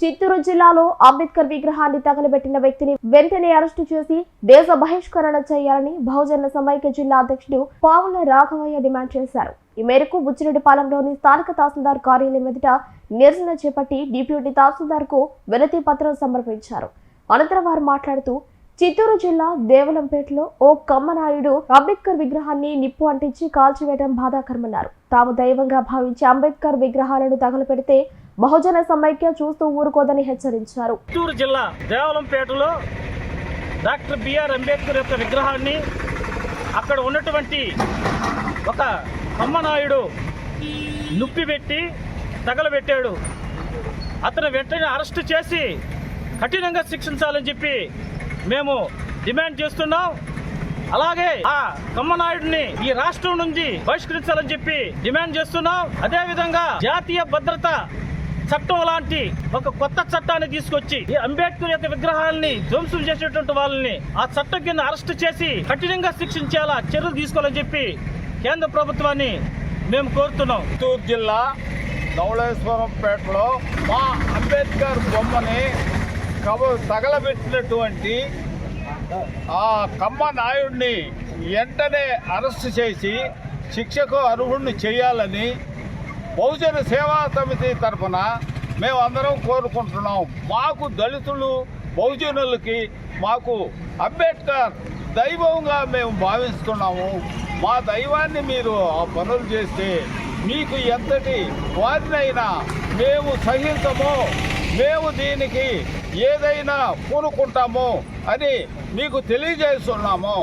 చిత్తూరు జిల్లాలో అంబేద్కర్ విగ్రహాన్ని తగలబెట్టిన వ్యక్తిని వెంటనే అరెస్టు చేసి దేశ బహిష్కరణ చేయాలని బహుజన సమైక్య జిల్లా అధ్యక్షుడు పావుల రాఘవయ్య డిమాండ్ చేశారు. ఈ మేరకు బుచ్చిరెడ్డిపాలెంలోని స్థానిక తహసీల్దార్ కార్యాలయం ఎదుట నిరసన చేపట్టి డిప్యూటీ తహసీల్దార్కు వినతి పత్రం సమర్పించారు. అనంతరం వారు మాట్లాడుతూ చిత్తూరు జిల్లా దేవలంపేటలో ఓ కమ్మనాయుడు అంబేద్కర్ విగ్రహాన్ని నిప్పు అంటించి కాల్చివేయడం బాధాకరమన్నారు. తాము దైవంగా భావించి అంబేద్కర్ విగ్రహాలను తగలపెడితే బహుజన సమైక్య చూస్తూ ఊరుకోదని హెచ్చరించారు. చిత్తూరు జిల్లా దేవలంపేటలో డాక్టర్ బిఆర్ అంబేద్కర్ యొక్క విగ్రహాన్ని అక్కడ ఉన్నటువంటి ఒక అమ్మనాయుడు నొప్పి పెట్టి తగలబెట్టాడు. అతను వెంటనే అరెస్ట్ చేసి కఠినంగా శిక్షించాలని చెప్పి మేము డిమాండ్ చేస్తున్నాం. అలాగే ఆ కమ్మనాయుడిని ఈ రాష్ట్రం నుంచి బహిష్కరించాలని చెప్పి డిమాండ్ చేస్తున్నాం. అదే విధంగా జాతీయ భద్రత చట్టం లాంటి ఒక కొత్త చట్టాన్ని తీసుకొచ్చి ఈ అంబేద్కర్ యొక్క విగ్రహాలని ధ్వంసం చేసేటువంటి వాళ్ళని ఆ చట్టం కింద అరెస్ట్ చేసి కఠినంగా శిక్షించేలా చర్యలు తీసుకోవాలని చెప్పి కేంద్ర ప్రభుత్వాన్ని మేము కోరుతున్నాం. చిత్తూరు జిల్లా ధవళేశ్వరంపేటలో మా అంబేద్కర్ బొమ్మని కబ తగలబెట్టినటువంటి ఆ కమ్మ నాయుడిని వెంటనే అరెస్ట్ చేసి శిక్షకు అర్హుడిని చేయాలని బహుజన సేవా సమితి తరఫున మేము అందరం కోరుకుంటున్నాం. మాకు దళితులు బహుజనులకి మాకు అంబేద్కర్ దైవంగా మేము భావిస్తున్నాము. మా దైవాన్ని మీరు ఆ పనులు చేస్తే మీకు ఎంతటి వారినైనా మేము సహించము. మేము దీనికి ఏదైనా పూనుకుంటాము అని మీకు తెలియజేస్తున్నాము.